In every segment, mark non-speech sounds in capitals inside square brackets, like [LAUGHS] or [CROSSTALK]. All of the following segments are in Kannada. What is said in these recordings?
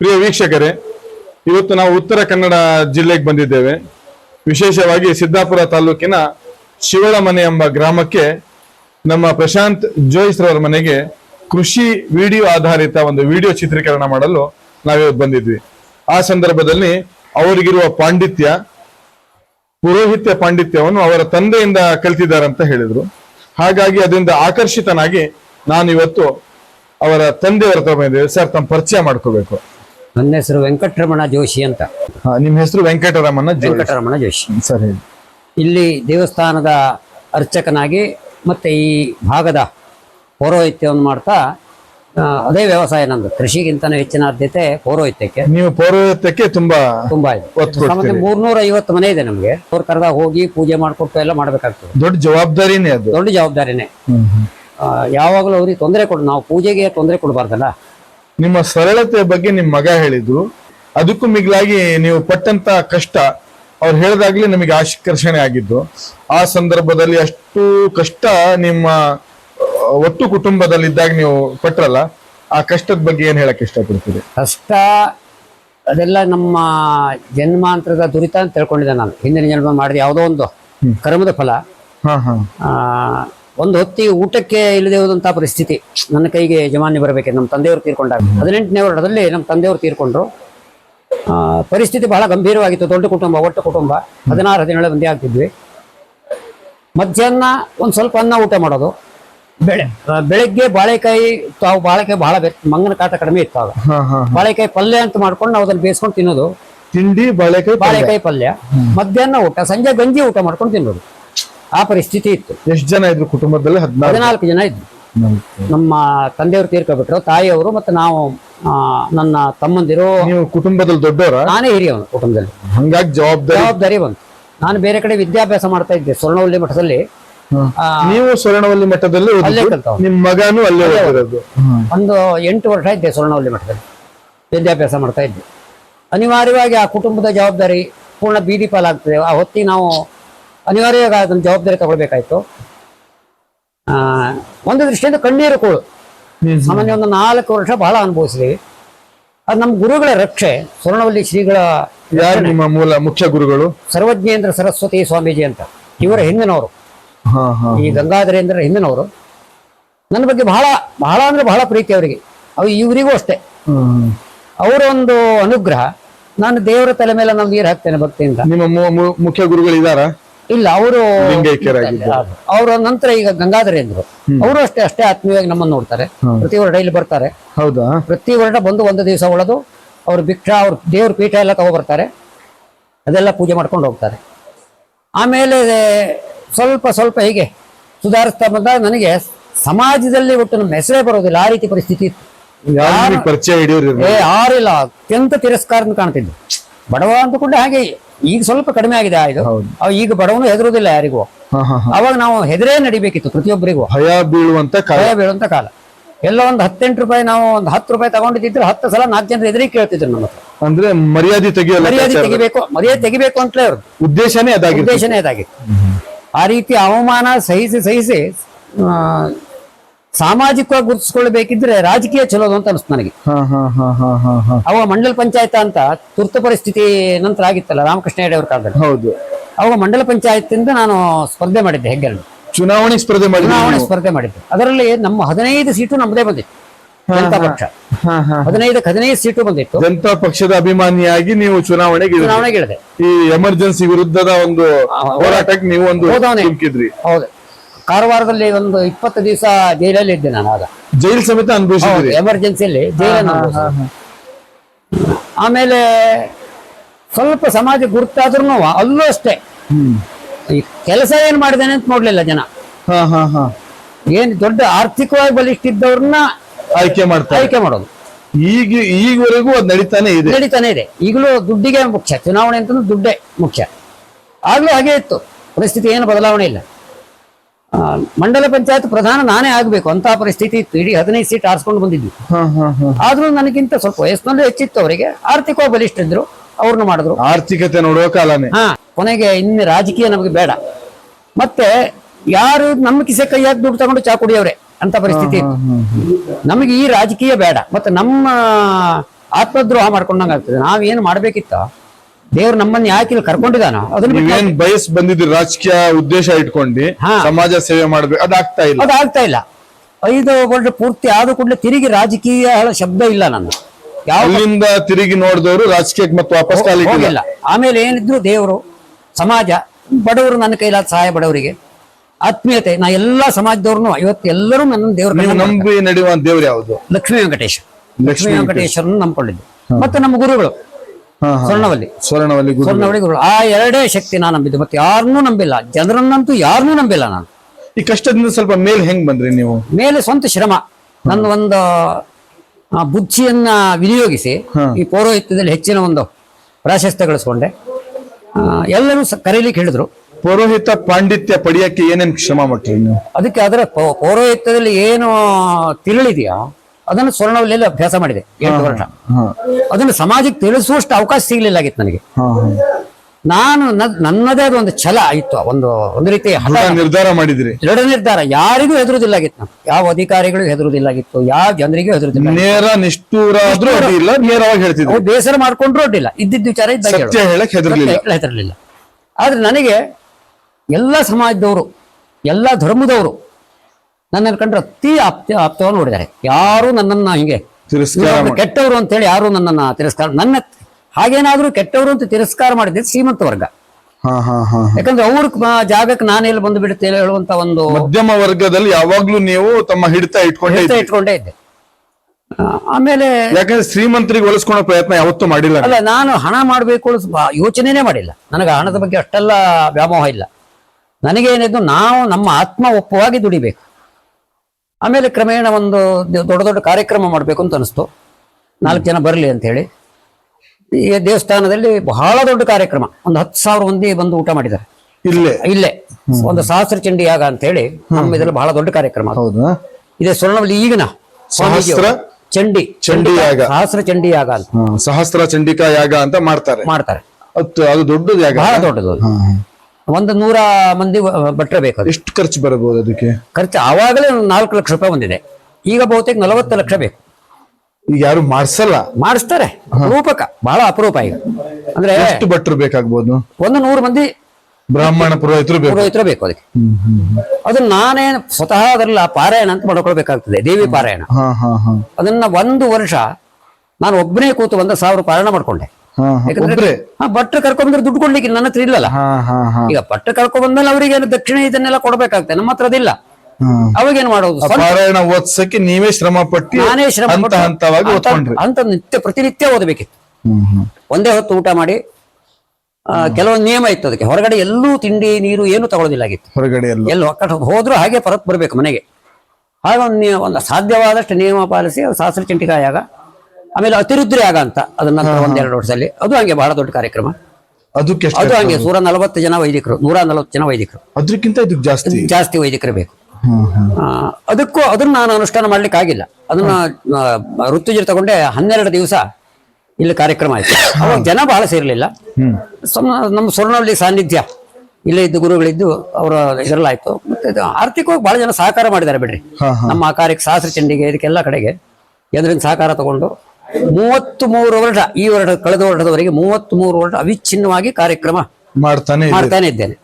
ಪ್ರಿಯ ವೀಕ್ಷಕರೇ, ಇವತ್ತು ನಾವು ಉತ್ತರ ಕನ್ನಡ ಜಿಲ್ಲೆಗೆ ಬಂದಿದ್ದೇವೆ. ವಿಶೇಷವಾಗಿ ಸಿದ್ದಾಪುರ ತಾಲೂಕಿನ ಶಿವಳಮನೆ ಎಂಬ ಗ್ರಾಮಕ್ಕೆ ನಮ್ಮ ಪ್ರಶಾಂತ್ ಜೋಯಿಸ್ ರವರ ಮನೆಗೆ ಕೃಷಿ ವಿಡಿಯೋ ಆಧಾರಿತ ಒಂದು ವಿಡಿಯೋ ಚಿತ್ರೀಕರಣ ಮಾಡಲು ನಾವಿವತ್ತು ಬಂದಿದ್ವಿ. ಆ ಸಂದರ್ಭದಲ್ಲಿ ಅವರಿಗಿರುವ ಪಾಂಡಿತ್ಯ, ಪುರೋಹಿತ್ಯ ಪಾಂಡಿತ್ಯವನ್ನು ಅವರ ತಂದೆಯಿಂದ ಕಲಿತಿದ್ದಾರೆ ಅಂತ ಹೇಳಿದ್ರು. ಹಾಗಾಗಿ ಅದರಿಂದ ಆಕರ್ಷಿತನಾಗಿ ನಾನು ಇವತ್ತು ಅವರ ತಂದೆಯವರ ತಗೊಂಡಿದ್ದೇವೆ ಸರ್, ತಮ್ಮ ಪರಿಚಯ ಮಾಡ್ಕೋಬೇಕು. ನನ್ನ ಹೆಸರು ವೆಂಕಟರಮಣ ಜೋಶಿ ಅಂತ. ನಿಮ್ಮ ಹೆಸರು ವೆಂಕಟರಮಣ. ವೆಂಕಟರಮಣ ಜೋಶಿ. ಸರ್. ಇಲ್ಲಿ ದೇವಸ್ಥಾನದ ಅರ್ಚಕನಾಗಿ ಮತ್ತೆ ಈ ಭಾಗದ ಪೌರೋಹಿತ್ಯವನ್ನು ಮಾಡ್ತಾ ಅದೇ ವ್ಯವಸಾಯ ನಂದು. ಕೃಷಿಗಿಂತನೂ ಹೆಚ್ಚಿನ ಆದ್ಯತೆ ಪೌರೋಹಿತ್ಯಕ್ಕೆ. ನೀವು ಪೌರೋಹಿತ್ಯಕ್ಕೆ ತುಂಬಾ ತುಂಬಾ ಇದೆ. ಮೂರ್ನೂರ ಐವತ್ತು ಮನೆ ಇದೆ ನಮಗೆ. ಅವ್ರ ಕರ್ದ ಹೋಗಿ ಪೂಜೆ ಮಾಡಿಕೊಟ್ಟು ಎಲ್ಲ ಮಾಡ್ಬೇಕಾಗ್ತದೆ. ದೊಡ್ಡ ಜವಾಬ್ದಾರಿನೇ ಅದು. ದೊಡ್ಡ ಜವಾಬ್ದಾರಿನೇ. ಯಾವಾಗಲೂ ಅವ್ರಿಗೆ ತೊಂದರೆ ಕೊಡು ನಾವು ಪೂಜೆಗೆ ತೊಂದರೆ ಕೊಡಬಾರ್ದಲ್ಲ. ನಿಮ್ಮ ಸರಳತೆಯ ಬಗ್ಗೆ ನಿಮ್ಮ ಮಗ ಹೇಳಿದ್ರು ಅದಕ್ಕೂ ಮಿಗಿಲಾಗಿ ನೀವು ಪಟ್ಟಂತ ಕಷ್ಟ ಅವ್ರು ಹೇಳಿದಾಗ್ಲೇ ನಿಮಗೆ ಆಕರ್ಷಣೆ ಆಗಿದ್ದು. ಆ ಸಂದರ್ಭದಲ್ಲಿ ಅಷ್ಟು ಕಷ್ಟ ನಿಮ್ಮ ಒಟ್ಟು ಕುಟುಂಬದಲ್ಲಿ ಇದ್ದಾಗ ನೀವು ಪಟ್ರಲ್ಲ ಆ ಕಷ್ಟದ ಬಗ್ಗೆ ಏನ್ ಹೇಳಕ್ ಇಷ್ಟಪಡ್ತೀರಿ? ಕಷ್ಟ ಅದೆಲ್ಲ ನಮ್ಮ ಜನ್ಮಾಂತರದ ದುರಿತ ಅಂತ ತಿಳ್ಕೊಂಡಿದ್ದೆ ನಾನು. ಹಿಂದಿನ ಜನ್ಮ ಮಾಡಿದ ಯಾವುದೋ ಒಂದು ಕರ್ಮದ ಫಲ. ಒಂದು ಹೊತ್ತಿಗೆ ಊಟಕ್ಕೆ ಇಲ್ಲದೆ ಹೋದಂತಹ ಪರಿಸ್ಥಿತಿ ನನ್ನ ಕೈಗೆ ಯಜಮಾನ್ಯ ಬರಬೇಕೆ ನಮ್ಮ ತಂದೆಯವರು ತೀರ್ಕೊಂಡಾಗ. ಹದಿನೆಂಟನೇ ವರ್ಷದಲ್ಲಿ ನಮ್ಮ ತಂದೆಯವರು ತೀರ್ಕೊಂಡ್ರು. ಆ, ಪರಿಸ್ಥಿತಿ ಬಹಳ ಗಂಭೀರವಾಗಿತ್ತು. ದೊಡ್ಡ ಕುಟುಂಬ ಒಟ್ಟು ಕುಟುಂಬ. ಹದಿನಾರು ಹದಿನೇಳು ಮಂದಿ ಆಗ್ತಿದ್ವಿ. ಮಧ್ಯಾಹ್ನ ಒಂದು ಸ್ವಲ್ಪ ಅನ್ನ ಊಟ ಮಾಡೋದು. ಬೆಳೆ. ಬೆಳಗ್ಗೆ ಬಾಳೆಕಾಯಿ ತಾವು ಬಾಳೆಕಾಯಿ ಬಹಳ ಮಂಗನ ಕಾಟ ಕಡಿಮೆ ಇತ್ತು ಬಾಳೆಕಾಯಿ ಪಲ್ಯ ಅಂತ ಮಾಡ್ಕೊಂಡು ನಾವು ಅದನ್ನ ಬೇಯಿಸ್ಕೊಂಡು ತಿನ್ನೋದು. ತಿಂಡಿ ಬಾಳೆಕಾಯಿ ಬಾಳೆಕಾಯಿ ಪಲ್ಯ. ಮಧ್ಯಾಹ್ನ ಊಟ ಸಂಜೆ ಗಂಜಿ ಊಟ ಮಾಡ್ಕೊಂಡು ತಿನ್ನೋದು. ಆ ಪರಿಸ್ಥಿತಿ ಇತ್ತು. ಎಷ್ಟು ಜನ ಇದ್ರು ಕುಟುಂಬದಲ್ಲಿ? ಹದಿನಾರು ಹದಿನಾಲ್ಕು ಜನ ಇದ್ರು. ನಮ್ಮ ತಂದೆಯವರು ತೀರ್ಕೊಬಿಟ್ರು ತಾಯಿಯವರು ಮತ್ತೆ ನಾವು ಆ, ನನ್ನ ತಮ್ಮಂದಿರು. ನೀವು ಕುಟುಂಬದಲ್ಲಿ ದೊಡ್ಡವರ? ನಾನೇ ಹಿರಿಯವನು ಕುಟುಂಬದಲ್ಲಿ. ಹಂಗಾಗಿ ಜವಾಬ್ದಾರಿ? ಜವಾಬ್ದಾರಿ ಬಂತು. ನಾನು ಬೇರೆ ಕಡೆ ವಿದ್ಯಾಭ್ಯಾಸ ಮಾಡ್ತಾ ಇದ್ದೆ ಸ್ವರ್ಣವಲ್ಲಿ ಮಠದಲ್ಲಿ. ಹ್ಮ್. ಆ, ನೀವು ಸ್ವರ್ಣವಲ್ಲಿ ಮಠದಲ್ಲಿ ಅಲ್ಲೇ. ನಿಮ್ ಮಗನೂ ಅಲ್ಲೇ ಓದಿರೋದು. ಒಂದು ಎಂಟು ವರ್ಷ ಇದ್ದೆ ಸ್ವರ್ಣವಲ್ಲಿ ಮಠದಲ್ಲಿ. ವಿದ್ಯಾಭ್ಯಾಸ ಮಾಡ್ತಾ ಇದ್ದೆ. ಅನಿವಾರ್ಯವಾಗಿ ಆ ಕುಟುಂಬದ ಜವಾಬ್ದಾರಿ ಪೂರ್ಣ ಬೀದಿ ಪಾಲಾಗ್ತದೆ. ಆ ಹೊತ್ತಿಗೆ ನಾವು ಅನಿವಾರ್ಯವಾಗಿ ಅದನ್ನು ಜವಾಬ್ದಾರಿ ತಗೊಳ್ಬೇಕಾಯ್ತು. ಆ, ಒಂದು ದೃಷ್ಟಿಯಿಂದ ಕಣ್ಣೀರು ಕೂಳು. ಸಾಮಾನ್ಯ ಒಂದು ನಾಲ್ಕು ವರ್ಷ ಬಹಳ ಅನುಭವಿಸಿದೀವಿ ಅದು ನಮ್ಮ ಗುರುಗಳ ರಕ್ಷೆ ಸ್ವರ್ಣವಲ್ಲಿ ಶ್ರೀಗಳ ಯಾರು ನಿಮ್ಮ ಮೂಲ ಮುಖ್ಯ ಗುರುಗಳು? ಸರ್ವಜ್ಞೇಂದ್ರ ಸರಸ್ವತಿ ಸ್ವಾಮೀಜಿ ಅಂತ. ಇವರ ಹಿಂದಿನವರು. ಈ ಗಂಗಾಧರೇಂದ್ರ ಹಿಂದಿನವರು. ನನ್ನ ಬಗ್ಗೆ ಬಹಳ ಬಹಳ ಅಂದ್ರೆ ಬಹಳ ಪ್ರೀತಿ ಅವರಿಗೆ. ಅವು ಇವರಿಗೂ ಅಷ್ಟೇ. ಅವರ ಒಂದು ಅನುಗ್ರಹ ನಾನು ದೇವರ ತಲೆ ಮೇಲೆ ನಾವು ನೀರು ಹಾಕ್ತೇನೆ ಭಕ್ತಿಯಿಂದ. ನಿಮ್ಮ ಮುಖ್ಯ ಗುರುಗಳು ಇದಾರ ಇಲ್ಲ ಅವರು ಅವರ ನಂತರ ಈಗ ಗಂಗಾಧರೇಂದ್ರ ಅವರು ಅಷ್ಟೇ ಅಷ್ಟೇ ಆತ್ಮೀಯವಾಗಿ ನಮ್ಮನ್ನು ನೋಡ್ತಾರೆ. ಪ್ರತಿ ವರ್ಷ ಇಲ್ಲಿ ಬರ್ತಾರೆ. ಹೌದಾ? ಪ್ರತಿ ವರ್ಷ ಬಂದು ಒಂದು ದಿವಸ ಒಳದು ಅವ್ರ ಭಿಕ್ಷಾ ಅವ್ರ ದೇವ್ರ ಪೀಠ ಎಲ್ಲ ತಗೊಬರ್ತಾರೆ ಅದೆಲ್ಲ ಪೂಜೆ ಮಾಡ್ಕೊಂಡು ಹೋಗ್ತಾರೆ. ಆಮೇಲೆ ಸ್ವಲ್ಪ ಸ್ವಲ್ಪ ಹೀಗೆ ಸುಧಾರಿಸ್ತಾ ಬಂದಾಗ ನನಗೆ ಸಮಾಜದಲ್ಲಿ ಒಟ್ಟು ನಮ್ಮ ಹೆಸರೇ ಬರೋದಿಲ್ಲ. ಆ ರೀತಿ ಪರಿಸ್ಥಿತಿ ಇತ್ತು. ಯಾರಿಲ್ಲ ಅತ್ಯಂತ ತಿರಸ್ಕಾರ ಕಾಣ್ತಿದ್ದು. ಬಡವ ಅಂದುಕೊಂಡೆ ಹಾಗೆ ಈಗ ಸ್ವಲ್ಪ ಕಡಿಮೆ ಆಗಿದೆ ಇದು. ಅವ ಈಗ ಬಡವನು ಹೆದರುದಿಲ್ಲ ಯಾರಿಗೂ. ಅವಾಗ ನಾವು ಹೆದರೇ ನಡಿಬೇಕಿತ್ತು ಪ್ರತಿಯೊಬ್ಬರಿಗೂ. ಭಯ ಬೀಳುವಂತ ಕಾಲ. ಭಯ ಬೀಳುವಂತ ಕಾಲ. ಎಲ್ಲ ಒಂದು ಹತ್ತೆಂಟು ರೂಪಾಯಿ ನಾವು ಒಂದು ಹತ್ತು ರೂಪಾಯಿ ತಗೊಂಡಿದ್ರೆ ಹತ್ತು ಸಲ ನಾಲ್ಕು ಜನರು ಎದುರಿಗೆ ಕೇಳ್ತಿದ್ರು ನಮ್ಮ ಅಂದ್ರೆ ಮರ್ಯಾದೆ ತೆಗಿಯೋ ಮರ್ಯಾದೆ ತೆಗಿಬೇಕು. ಮರ್ಯಾದೆ ತೆಗಿಬೇಕು ಅಂತಲೇ ಅವರು. ಉದ್ದೇಶನೇ ಅದಾಗಿ ಉದ್ದೇಶನೇ ಅದಾಗಿತ್ತು. ಆ ರೀತಿ ಅವಮಾನ ಸಹಿಸಿ ಸಹಿಸಿ ಸಾಮಾಜಿಕವಾಗಿ ಗುರುತಿಸ್ಕೊಳ್ಬೇಕಿದ್ರೆ ರಾಜಕೀಯ ಚಲೋದು ಅಂತ ಅನಿಸ್ತು ನನಗೆ. ಅವ ಮಂಡಲ ಪಂಚಾಯತ್ ಅಂತ ತುರ್ತು ಪರಿಸ್ಥಿತಿ ನಂತರ ಆಗಿತ್ತಲ್ಲ ರಾಮಕೃಷ್ಣ ಹೆಗಡೆ ಅವ್ರ ಕಾಲದಲ್ಲಿ. ಹೌದು. ಅವಾಗ ಮಂಡಲ ಪಂಚಾಯತಿಂದ ನಾನು ಸ್ಪರ್ಧೆ ಮಾಡಿದ್ದೆ ಹೆಗ್ಗೆರಡು ಚುನಾವಣೆ ಸ್ಪರ್ಧೆ ಮಾಡಿ ಚುನಾವಣೆ ಸ್ಪರ್ಧೆ ಮಾಡಿದ್ದೆ. ಅದರಲ್ಲಿ ನಮ್ಮ ಹದಿನೈದು ಸೀಟು ನಮ್ಮದೇ ಬಂದಿತ್ತು. ಜನತಾ ಪಕ್ಷ. ಹದಿನೈದಕ್ಕೆ ಹದಿನೈದು ಸೀಟು ಬಂದಿತ್ತು. ಜನತಾ ಪಕ್ಷದ ಅಭಿಮಾನಿಯಾಗಿ ನೀವು ಚುನಾವಣೆಗೆ. ಚುನಾವಣೆಗೆ ಈ ಎಮರ್ಜೆನ್ಸಿ ವಿರುದ್ಧದ ಒಂದು ಹೋರಾಟಕ್ಕೆ ನೀವು ಒಂದು ಹೌದು. ಕಾರವಾರದಲ್ಲಿ ಒಂದು ಇಪ್ಪತ್ತು ದಿವಸ ಜೈಲಲ್ಲಿ ಇದ್ದೆ ನಾನು ಆಗ. ಜೈಲ್ ಸಮೇತ ಅನುಭವಿಸಿದ್ರಿ ಎಮರ್ಜೆನ್ಸಿಯಲ್ಲಿ ಜೈಲನ್ನು. ಆಮೇಲೆ ಸ್ವಲ್ಪ ಸಮಾಜ ಗುರುತಾದ್ರೂ ಅಲ್ಲೂ ಅಷ್ಟೇ. ಹ್ಮ್. ಈ ಕೆಲಸ ಏನ್ ಮಾಡಿದ್ದೇನೆ ಅಂತ ನೋಡ್ಲಿಲ್ಲ ಜನ. ಹಾ ಹಾ ಹಾ. ಏನ್ ದೊಡ್ಡ ಆರ್ಥಿಕವಾಗಿ ಬಲಿಷ್ಠ ಇದ್ದವ್ರನ್ನ ಆಯ್ಕೆ ಮಾಡ್ತಾರೆ. ಆಯ್ಕೆ ಮಾಡೋದು. ಈಗ ಈಗವರೆಗೂ ಅದು ನಡೀತಾನೆ ಇದೆ. ನಡೀತಾನೆ ಇದೆ. ಈಗಲೂ ದುಡ್ಡಿಗೆ ಮುಖ್ಯ. ಚುನಾವಣೆ ಅಂತಂದ್ರೆ ದುಡ್ಡೇ ಮುಖ್ಯ. ಆಗ್ಲೂ ಹಾಗೆ ಇತ್ತು. ಪರಿಸ್ಥಿತಿ ಏನು ಬದಲಾವಣೆ ಇಲ್ಲ. ಮಂಡಲ ಪಂಚಾಯತ್ ಪ್ರಧಾನ ನಾನೇ ಆಗ್ಬೇಕು. ಅಂತ ಪರಿಸ್ಥಿತಿ ಇತ್ತು ಇಡೀ ಹದಿನೈದು ಸೀಟ್ ಆರಿಸ್ಕೊಂಡು ಬಂದಿದ್ವಿ. ಆದ್ರೂ ನನಗಿಂತ ಸ್ವಲ್ಪ ವಯಸ್ಸಿನಲ್ಲೂ ಹೆಚ್ಚಿತ್ತು ಅವರಿಗೆ. ಆರ್ಥಿಕವಾಗಿ ಬಲಿಷ್ಠ ಇದ್ರು. ಅವ್ರನ್ನ ಮಾಡಿದ್ರು. ಆರ್ಥಿಕತೆ ನೋಡುವ ಕಾಲನೇ. ಹಾ ಕೊನೆಗೆ ಇನ್ನು ರಾಜಕೀಯ ನಮಗೆ ಬೇಡ. ಮತ್ತೆ ಯಾರು ನಮ್ಮ ಕಿಸೆ ಕೈಯಾಗಿ ದುಡ್ಡು ತಗೊಂಡು ಚಾ ಕುಡಿಯವ್ರೆ ಅಂತ ಪರಿಸ್ಥಿತಿ ಇತ್ತು. ನಮಗೆ ಈ ರಾಜಕೀಯ ಬೇಡ. ಮತ್ತೆ ನಮ್ಮ ಆತ್ಮದ್ರೋಹ ಮಾಡ್ಕೊಂಡಂಗೆ ಆಗ್ತದೆ ನಾವೇನು ಮಾಡ್ಬೇಕಿತ್ತ? ದೇವ್ರು ನಮ್ಮನ್ನ ಯಾಕೆ ಇಲ್ಲಿ ಕರ್ಕೊಂಡಿದಾನ ಅದನ್ನ ಬಿಟ್ಟು ನೀವೇನ್ ಬಯಸ್ ಬಂದಿದ್ರಿ ರಾಜಕೀಯ ಉದ್ದೇಶ ಇಟ್ಕೊಂಡು ಹಾ. ಸಮಾಜ ಸೇವೆ ಮಾಡ್ಬೇಕು ಅದಾಗ್ತಾ ಇಲ್ಲ. ಅದಾಗ್ತಾ ಆಗ್ತಾ ಇಲ್ಲ. ಐದು ವರ್ಷ ಪೂರ್ತಿ ಆದ ಕೂಡಲೇ ತಿರುಗಿ ರಾಜಕೀಯ ಹೇಳೋ ಶಬ್ದ ಇಲ್ಲ ನನ್ನ. ಯಾವ ಅಲ್ಲಿಂದ ತಿರುಗಿ ನೋಡಿದವರು ರಾಜಕೀಯಕ್ಕೆ ಮತ್ತೆ ವಾಪಸ್ ಇಲ್ಲ ಆಮೇಲೆ ಏನಿದ್ರು ದೇವರು ಸಮಾಜ ಬಡವರು ನನ್ನ ಕೈಲಾದ ಸಹಾಯ ಬಡವರಿಗೆ. ಆತ್ಮೀಯತೆ ನಾ ಎಲ್ಲಾ ಸಮಾಜದವ್ರನ್ನು ಇವತ್ತು ಎಲ್ಲರೂ ನನ್ನ ದೇವ್ರ ನಂಬಿ ನಡೆಯುವ ದೇವ್ರು ಯಾವುದು? ಲಕ್ಷ್ಮೀ ವೆಂಕಟೇಶ. ಲಕ್ಷ್ಮೀ ವೆಂಕಟೇಶ್ವರನ್ನು ನಂಬಿಕೊಂಡಿದ್ದೆ ಮತ್ತೆ ನಮ್ಮ ಗುರುಗಳು. ಸ್ವರ್ಣವಲ್ಲಿ. ಸ್ವರ್ಣವಲ್ಲಿ ಗುರು ಸ್ವರ್ಣವಲ್ಲಿ ಗುರುಗಳು. ಆ ಎರಡೇ ಶಕ್ತಿ ನಾನು ನಂಬಿದ್ದು. ಮತ್ತೆ ಯಾರನ್ನೂ ನಂಬಿಲ್ಲ. ಜನರನ್ನಂತೂ ಯಾರನ್ನೂ ನಂಬಿಲ್ಲ ನಾನು. ಈ ಕಷ್ಟದಿಂದ ಸ್ವಲ್ಪ ಮೇಲ್ ಹೆಂಗ್ ಬಂದ್ರಿ ನೀವು? ಮೇಲೆ ಸ್ವಂತ ಶ್ರಮ. ನನ್ನ ಒಂದು ಬುದ್ಧಿಯನ್ನ ವಿನಿಯೋಗಿಸಿ ಈ ಪೌರೋಹಿತ್ಯದಲ್ಲಿ ಹೆಚ್ಚಿನ ಒಂದು ಪ್ರಾಶಸ್ತ್ಯ ಗಳಿಸ್ಕೊಂಡೆ. ಎಲ್ಲರೂ ಕರೀಲಿಕ್ಕೆ ಹೇಳಿದ್ರು. ಪೌರೋಹಿತ ಪಾಂಡಿತ್ಯ ಪಡೆಯಕ್ಕೆ ಏನೇನು ಶ್ರಮ ಮಾಡ್ರಿ ನೀವು? ಅದಕ್ಕೆ ಆದ್ರೆ ಪೌರೋಹಿತ್ಯದಲ್ಲಿ ಏನು ತಿರುಳಿದೆಯಾ? ಅದನ್ನು ಸ್ವರ್ಣವಲ್ಲಿಯಲ್ಲಿ ಅಭ್ಯಾಸ ಮಾಡಿದೆ ಎಂಟು ವರ್ಷ ಅದನ್ನು ಸಮಾಜಕ್ಕೆ ತಿಳಿಸುವಷ್ಟು ಅವಕಾಶ ಸಿಗಲಿಲ್ಲ ಆಗಿತ್ತು ನನಗೆ. ನಾನು ನನ್ನದೇ ಆದ ಒಂದು ಛಲ ಇತ್ತು ಒಂದು ಒಂದು ರೀತಿ ನಿರ್ಧಾರ ಮಾಡಿದ್ರಿ. ದೃಢ ನಿರ್ಧಾರ ಯಾರಿಗೂ ಹೆದರುದಿಲ್ಲ ಆಗಿತ್ತು ನಾನು. ಯಾವ ಅಧಿಕಾರಿಗಳು ಹೆದರುದಿಲ್ಲ ಆಗಿತ್ತು ಯಾವ ಜನರಿಗೂ ಹೆದರುದಿಲ್ಲ ನೇರ ನಿಷ್ಠೂರ ನೇರವಾಗಿ ಹೇಳ್ತಿದ್ರು. ಬೇಸರ ಮಾಡ್ಕೊಂಡ್ರು ಅಡ್ಡಿಲ್ಲ ಇದ್ದಿದ್ದ ವಿಚಾರ ಇದ್ದಾಗ ಹೆದರ್ಲಿಲ್ಲ. ಆದ್ರೆ ನನಗೆ ಎಲ್ಲ ಸಮಾಜದವರು ಎಲ್ಲ ಧರ್ಮದವರು ನನ್ನನ್ನು ಕಂಡ್ರೆ ಅತಿ ಆಪ್ತ ಆಪ್ತವನ್ನು ನೋಡಿದ್ದಾರೆ. ಯಾರು ನನ್ನನ್ನ ಹಿಂಗೆ ಕೆಟ್ಟವರು ಅಂತೇಳಿ ಯಾರು ನನ್ನನ್ನ ತಿರಸ್ಕಾರ ನನ್ನ ಹಾಗೇನಾದ್ರೂ ಕೆಟ್ಟವರು ಅಂತ ತಿರಸ್ಕಾರ ಮಾಡಿದ್ರೆ ಶ್ರೀಮಂತ ವರ್ಗ. ಯಾಕಂದ್ರೆ ಅವ್ರ ಜಾಗಕ್ಕೆ ನಾನು ನಾನೆಲ್ಲಿ ಬಂದು ಬಿಡುತ್ತೇನೆ ಹೇಳುವಂತ ಒಂದು ಮಧ್ಯಮ ವರ್ಗದಲ್ಲಿ ಯಾವಾಗ್ಲೂ ನೀವು ತಮ್ಮ ಹಿಡಿತ ಇಟ್ಕೊಂಡೇ ಇಟ್ಕೊಂಡೇ ಇದ್ದೆ. ಆಮೇಲೆ ಯಾಕಂದ್ರೆ ಶ್ರೀಮಂತರಿಗೆ ಹೋಲಿಸ್ಕೊಳೋ ಪ್ರಯತ್ನ ಯಾವತ್ತೂ ಮಾಡಿಲ್ಲ. ಅಲ್ಲ ನಾನು ಹಣ ಮಾಡಬೇಕು ಯೋಚನೆನೇ ಮಾಡಿಲ್ಲ. ನನಗೆ ಹಣದ ಬಗ್ಗೆ ಅಷ್ಟೆಲ್ಲ ವ್ಯಾಮೋಹ ಇಲ್ಲ. ನನಗೇನಿದ್ದು ನಾವು ನಮ್ಮ ಆತ್ಮ ಒಪ್ಪುವಾಗಿ ದುಡಿಬೇಕು. ಆಮೇಲೆ ಕ್ರಮೇಣ ಒಂದು ದೊಡ್ಡ ದೊಡ್ಡ ಕಾರ್ಯಕ್ರಮ ಮಾಡಬೇಕು ಅಂತ ಅನಿಸ್ತು. ನಾಲ್ಕು ಜನ ಬರಲಿ ಅಂತ ಹೇಳಿ. ಈ ದೇವಸ್ಥಾನದಲ್ಲಿ ಬಹಳ ದೊಡ್ಡ ಕಾರ್ಯಕ್ರಮ. ಒಂದು ಹತ್ತು ಸಾವಿರ ಮಂದಿ ಬಂದು ಊಟ ಮಾಡಿದ್ದಾರೆ. ಇಲ್ಲೇ? ಇಲ್ಲೇ. ಒಂದು ಸಹಸ್ರ ಚಂಡಿ ಯಾಗ ಅಂತ ಹೇಳಿ ನಮ್ಮ ಇದರಲ್ಲಿ ಬಹಳ ದೊಡ್ಡ ಕಾರ್ಯಕ್ರಮ. ಇದೇ ಸ್ವರ್ಣವಲ್ಲಿ ಈಗಿನ ಸ್ವಾಮೀಜಿಯವರು. ಸಹಸ್ರ ಚಂಡಿ ಚಂಡಿ ಯಾಗ. ಸಹಸ್ರ ಚಂಡಿ ಯಾಗ ಅಂತ. ಸಹಸ್ರ ಚಂಡಿಕಾ ಯಾಗ ಅಂತ ಮಾಡ್ತಾರೆ. ಮಾಡ್ತಾರೆ. ಅದು ಅದು ದೊಡ್ಡದು ಯಾಗ? ಬಹಳ ದೊಡ್ಡದು. ಒಂದು ನೂರ ಮಂದಿ ಭಟ್ರೆ ಬೇಕು. ಎಷ್ಟು ಖರ್ಚು ಬರಬಹುದು ಅದಕ್ಕೆ? ಖರ್ಚು ಆವಾಗಲೇ ಒಂದು ನಾಲ್ಕು ಲಕ್ಷ ರೂಪಾಯಿ ಬಂದಿದೆ. ಈಗ ಬಹುತೇಕ ನಲವತ್ತು ಲಕ್ಷ ಬೇಕು. ಈಗ ಯಾರು ಮಾಡಿಸಲ್ಲ? ಮಾಡಿಸ್ತಾರೆ. ರೂಪಕ. ಬಹಳ ಅಪರೂಪ ಈಗ. ಅಂದ್ರೆ ಎಷ್ಟು ಭಟ್ರು ಬೇಕಾಗ್ಬೋದು? ಒಂದು ನೂರು ಮಂದಿ ಬ್ರಾಹ್ಮಣ ಪುರೋಹಿತರು ಬೇಕು. ಪುರೋಹಿತರು ಬೇಕು ಅದಕ್ಕೆ. ಅದನ್ನ ನಾನೇ ಸ್ವತಃ ಅದ್ರಲ್ಲ ಪಾರಾಯಣ ಅಂತ ಮಾಡ್ಕೊಳ್ಬೇಕಾಗ್ತದೆ ದೇವಿ ಪಾರಾಯಣ. ಅದನ್ನ ಒಂದು ವರ್ಷ ನಾನು ಒಬ್ಬನೇ ಕೂತು ಒಂದು ಸಾವಿರ ಪಾರಾಯಣ ಮಾಡ್ಕೊಂಡೆ. ಯಾಕಂದ್ರೆ ಹಾ ಭಟ್ರು ಕರ್ಕೊಂಡ್ರೆ ದುಡ್ಡು ಕೊಡ್ಲಿಕ್ಕೆ ನನ್ನ ಹತ್ರ ಇಲ್ಲಲ್ಲ. ಈಗ ಭಟ್ರು ಕರ್ಕೊಂಡ್ ಬಂದ್ಮೇಲೆ ಅವರಿಗೆ ದಕ್ಷಿಣ ಇದನ್ನೆಲ್ಲ ಕೊಡ್ಬೇಕಾಗ್ತದೆ. ನಮ್ಮ ಹತ್ರ ಅದಿಲ್ಲ. ಅವಾಗ ಅವಾಗೇನ್ ಮಾಡೋದು? ಪಾರಾಯಣ ಓದ್ಸಕ್ಕೆ ನೀವೇ ಶ್ರಮ ಪಟ್ಟಿ ನಾನೇ ಶ್ರಮ ಹಂತ ಹಂತವಾಗಿ ಅಂತ- ಓದ್ಕೊಂಡ್ರಿ. ಅಂತ ನಿತ್ಯ ಪ್ರತಿನಿತ್ಯ ಓದಬೇಕಿತ್ತು. ಒಂದೇ ಹೊತ್ತು ಊಟ ಮಾಡಿ ಆ, ಕೆಲವೊಂದು ನಿಯಮ ಇತ್ತು ಅದಕ್ಕೆ. ಹೊರಗಡೆ ಎಲ್ಲೂ ತಿಂಡಿ ನೀರು ಏನು ತಗೊಳ್ಳೋದಿಲ್ಲ ಆಗಿತ್ತು ಹೊರಗಡೆ ಎಲ್ಲ. ಹೋದ್ರೂ ಹಾಗೆ ಪರತ್ ಬರ್ಬೇಕು ಮನೆಗೆ. ಹಾಗೆ ಒಂದು ಒಂದು ಸಾಧ್ಯವಾದಷ್ಟು ನಿಯಮ ಪಾಲಿಸಿ ಶಾಸ್ತ್ರ ಚಂಟಿಕಾಯಾಗ ಆಮೇಲೆ ಅತಿರುದ್ರಿ ಯಾಗ ಅಂತ. ಅದನ್ನ ಒಂದೆರಡು ವರ್ಷದಲ್ಲಿ. ಅದು ಹಂಗೆ ಬಹಳ ದೊಡ್ಡ ಕಾರ್ಯಕ್ರಮ. ಅದಕ್ಕೆ ಅದು ಹಂಗೆ ನೂರ ನಲವತ್ತು ಜನ ವೈದಿಕರು ನೂರ ನಲವತ್ತು ಜನ ವೈದಿಕರು. ಅದಕ್ಕಿಂತ ಇದು ಜಾಸ್ತಿ? ಜಾಸ್ತಿ ವೈದಿಕರು ಬೇಕು. ಅದಕ್ಕೂ ಅದನ್ನ ನಾನು ಅನುಷ್ಠಾನ ಮಾಡ್ಲಿಕ್ಕೆ ಆಗಿಲ್ಲ. ಅದನ್ನ ಋತುಜರು ತಗೊಂಡೆ ಹನ್ನೆರಡು ದಿವಸ ಇಲ್ಲಿ ಕಾರ್ಯಕ್ರಮ ಆಯ್ತು. ಅವಾಗ ಜನ ಬಹಳ ಸೇರ್ಲಿಲ್ಲ. ನಮ್ಮ ಸ್ವರ್ಣವಲ್ಲಿ ಸಾನ್ನಿಧ್ಯ ಇಲ್ಲೇ ಇದ್ದು ಗುರುಗಳಿದ್ದು ಅವರ ಇದರಲ್ಲಾಯ್ತು. ಮತ್ತೆ ಇದು ಆರ್ಥಿಕವಾಗಿ ಬಹಳ ಜನ ಸಹಕಾರ ಮಾಡಿದ್ದಾರೆ ಬಿಡ್ರಿ. ನಮ್ಮ ಆ ಕಾರ್ಯಕ್ಕೆ ಶಾಸ್ತ್ರ ಚಂಡಿಗೆ ಇದಕ್ಕೆಲ್ಲ ಕಡೆಗೆ. ಜನರಿಂದ ಸಹಕಾರ ತಗೊಂಡು ಮೂವತ್ತು ಮೂರು ವರ್ಷ ಈ ವರ್ಷ ಕಳೆದ ವರ್ಷದವರೆಗೆ ಮೂವತ್ತ್ ಮೂರು ವರ್ಷ ಅವಿಚ್ಛಿನ್ನವಾಗಿ ಕಾರ್ಯಕ್ರಮ ಮಾಡ್ತಾನೆ. ಮಾಡ್ತಾನೆ ಇದ್ದೇನೆ.